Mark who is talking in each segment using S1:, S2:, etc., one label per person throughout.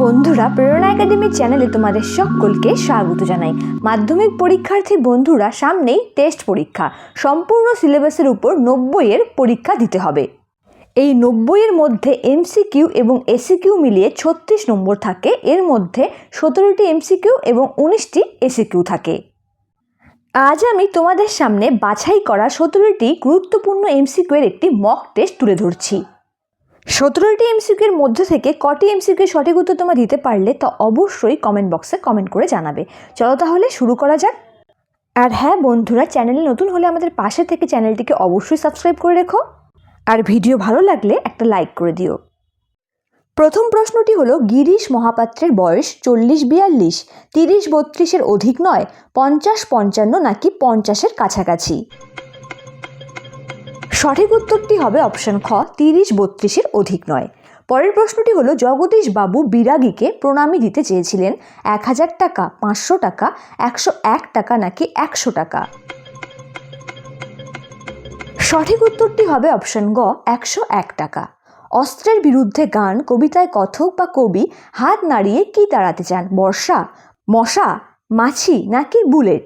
S1: বন্ধুরা প্রেরণা একাডেমি চ্যানেলে তোমাদের সকলকে স্বাগত জানাই। মাধ্যমিক পরীক্ষার্থী বন্ধুরা, সামনেই টেস্ট পরীক্ষা। সম্পূর্ণ সিলেবাসের উপর নব্বইয়ের পরীক্ষা দিতে হবে। এই নব্বইয়ের মধ্যে এমসিকিউ এবং এসিকিউ মিলিয়ে ছত্রিশ নম্বর থাকে। এর মধ্যে সতেরোটি এমসিকিউ এবং উনিশটি এসিকিউ থাকে। আজ আমি তোমাদের সামনে বাছাই করা সতেরোটি গুরুত্বপূর্ণ এমসিকিউ এর একটি মক টেস্ট তুলে ধরছি। সতেরোটি এমসিকিউ এর মধ্যে থেকে কটি এমসিকিউ সঠিক উত্তর তোমরা দিতে পারলে তা অবশ্যই কমেন্ট বক্সে কমেন্ট করে জানাবে। চলো তাহলে শুরু করা যাক। আর হ্যাঁ বন্ধুরা চ্যানেলে নতুন হলে আমাদের পাশে থেকে চ্যানেলটিকে অবশ্যই সাবস্ক্রাইব করে রেখো। আর ভিডিও ভালো লাগলে একটা লাইক করে দিও। প্রথম প্রশ্নটি হলো, গিরিশ মহাপাত্রের বয়স চল্লিশ বিয়াল্লিশ, তিরিশ বত্রিশের অধিক নয়, পঞ্চাশ পঞ্চান্ন নাকি পঞ্চাশের কাছাকাছি? সঠিক উত্তরটি হবে অপশন খ, তিরিশ বত্রিশের অধিক নয়। পরের প্রশ্নটি হলো, জগদীশ বাবু বিরাগীকে প্রণামী দিতে চেয়েছিলেন এক হাজার টাকা, পাঁচশো টাকা, একশো এক টাকা নাকি একশো টাকা? সঠিক উত্তরটি হবে অপশন গ, একশো এক টাকা। অস্ত্রের বিরুদ্ধে গান, কবিতায় কথক বা কবি হাত নাড়িয়ে কি দাঁড়াতে চান? বর্ষা, মশা, মাছি নাকি বুলেট?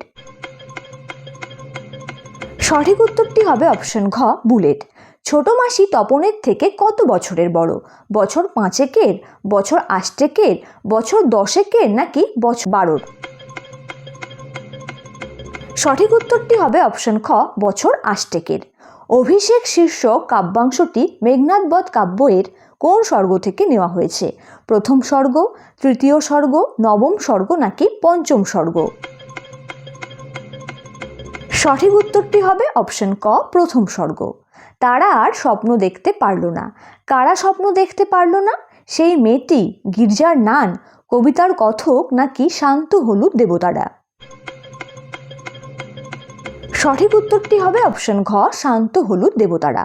S1: সঠিক উত্তরটি হবে অপশন ঘ, বুলেট। ছোট মাসি তপনের থেকে কত বছরের বড়? বছর পাঁচেকের? বছর আষ্টেকের? বছর দশেকের? নাকি বছর বারোর? সঠিক উত্তরটি হবে অপশন খ, বছর আষ্টেকের। অভিষেক শীর্ষক কাব্যাংশটি মেঘনাথ বধ কাব্যের কোন স্বর্গ থেকে নেওয়া হয়েছে? প্রথম স্বর্গ, তৃতীয় স্বর্গ, নবম স্বর্গ নাকি পঞ্চম স্বর্গ? সঠিক উত্তরটি হবে অপশন ক, প্রথম স্বর্গ। তারা আর স্বপ্ন দেখতে পারল না। কারা স্বপ্ন দেখতে পারল না? সেই মেয়েটি, গির্জার নান, কবিতার কথক নাকি শান্ত হলুদ দেবতারা। সঠিক উত্তরটি হবে অপশন ঘ, শান্ত হলুদ দেবতারা।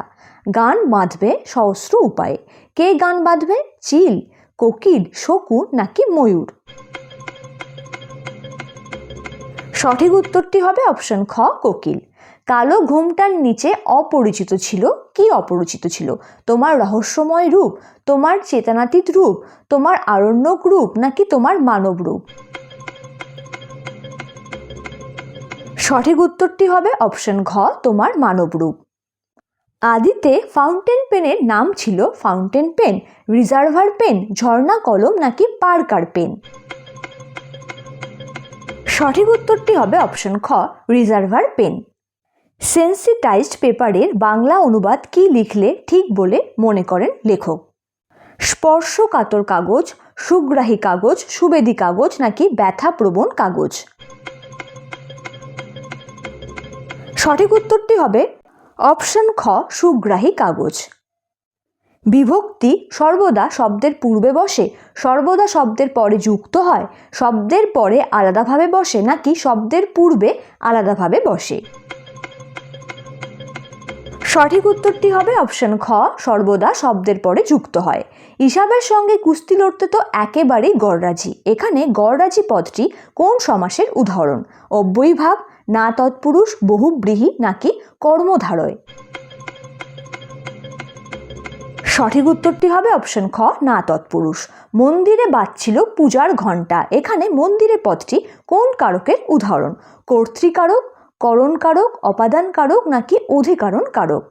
S1: গান বাঁধবে সহস্র উপায়ে। কে গান বাঁধবে? চিল, কোকিল, শকুন নাকি ময়ূর? সঠিক উত্তরটি হবে অপশন খ, কোকিল। কালো ঘোমটার নিচে অপরিচিত ছিল। কি অপরিচিত ছিল? তোমার রহস্যময় রূপ, তোমার চেতনাতীত রূপ, তোমার আরণ্যক রূপ, নাকি তোমার মানব রূপ? সঠিক উত্তরটি হবে অপশন ঘ, তোমার মানব রূপ। আদিতে ফাউন্টেন পেনের নাম ছিল ফাউন্টেন পেন, রিজার্ভার পেন, ঝর্ণা কলম, নাকি পার্কার পেন? সঠিক উত্তরটি হবে অপশন খ, রিজার্ভার পেন। সেন্সিটাইজড পেপারের বাংলা অনুবাদ কি লিখলে ঠিক বলে মনে করেন লেখক? স্পর্শকাতর কাগজ, সুগ্রাহী কাগজ, সুবেদী কাগজ নাকি ব্যথা প্রবণ কাগজ? সঠিক উত্তরটি হবে অপশন খ, সুগ্রাহী কাগজ। বিভক্তি সর্বদা শব্দের পূর্বে বসে, সর্বদা শব্দের পরে যুক্ত হয়, শব্দের পরে আলাদাভাবে বসে নাকি শব্দের পূর্বে আলাদাভাবে বসে? সঠিক উত্তরটি হবে অপশন খ, সর্বদা শব্দের পরে যুক্ত হয়। হিসাবের সঙ্গে কুস্তি লড়তে তো একেবারেই গড়রাজি। এখানে গড়রাজি পদটি কোন সমাসের উদাহরণ? অব্যয়ীভাব না তৎপুরুষ বহুব্রীহি নাকি কর্মধারয়? সঠিক উত্তরটি হবে অপশন খ না তৎপুরুষ মন্দিরে বাজছিল পূজার ঘণ্টা। এখানে মন্দিরে পদটি কোন কারকের উদাহরণ? কর্তৃকারক করণ কারক অপাদান কারক নাকি অধিকারণ কারক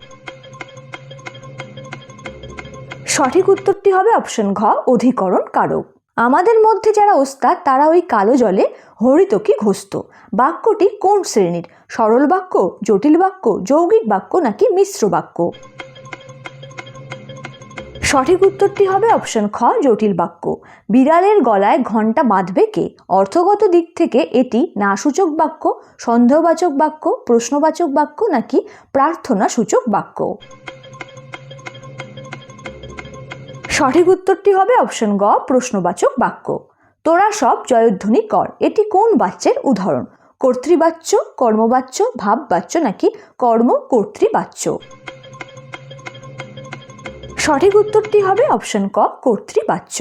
S1: সঠিক উত্তরটি হবে অপশন ঘ অধিকরণ কারক আমাদের মধ্যে যারা ওস্তাদ, তারা ওই কালো জলে হরিতকি ঘষত। বাক্যটি কোন শ্রেণির? সরল বাক্য, জটিল বাক্য, যৌগিক বাক্য নাকি মিশ্র বাক্য? সঠিক উত্তরটি হবে অপশন খ, জটিল বাক্য। বিড়ালের গলায় ঘণ্টা বাঁধবে কে? অর্থগত দিক থেকে এটি না সূচক বাক্য, সন্দেহবাচক বাক্য, প্রশ্নবাচক বাক্য নাকি প্রার্থনা সূচক বাক্য? সঠিক উত্তরটি হবে অপশন গ, প্রশ্নবাচক বাক্য। তোরা সব জয়ধ্বনি কর। এটি কোন বাচ্যের উদাহরণ? কর্তৃবাচ্য, কর্মবাচ্য, ভাববাচ্য নাকি কর্ম কর্তৃবাচ্য সঠিক উত্তরটি হবে অপশন ক, কর্তৃবাচ্য।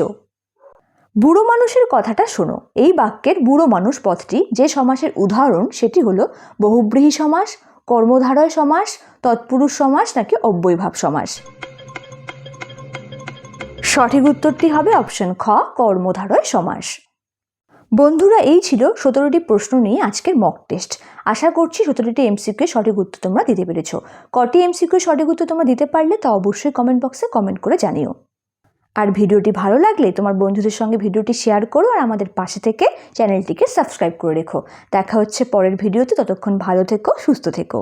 S1: বুড়ো মানুষের কথাটা শোনো। এই বাক্যের বুড়ো মানুষ পথটি যে সমাসের উদাহরণ সেটি হলো বহুব্রীহী সমাস, কর্মধারয় সমাস, তৎপুরুষ সমাস নাকি অব্যয়ভাব সমাস। সঠিক উত্তরটি হবে অপশন খ, কর্মধারয় সমাস। বন্ধুরা, এই ছিল সতেরোটি প্রশ্ন নিয়ে আজকের মক টেস্ট আশা করছি সতেরোটি এমসিকিউ সঠিক উত্তর তোমরা দিতে পেরেছ। কটি এমসিকিউ সঠিক উত্তর তোমরা দিতে পারলে তা অবশ্যই কমেন্ট বক্সে কমেন্ট করে জানিও। আর ভিডিওটি ভালো লাগলে তোমার বন্ধুদের সঙ্গে ভিডিওটি শেয়ার করো আর আমাদের পাশে থেকে চ্যানেলটিকে সাবস্ক্রাইব করে রেখো। দেখা হচ্ছে পরের ভিডিওতে, ততক্ষণ ভালো থেকো, সুস্থ থেকো।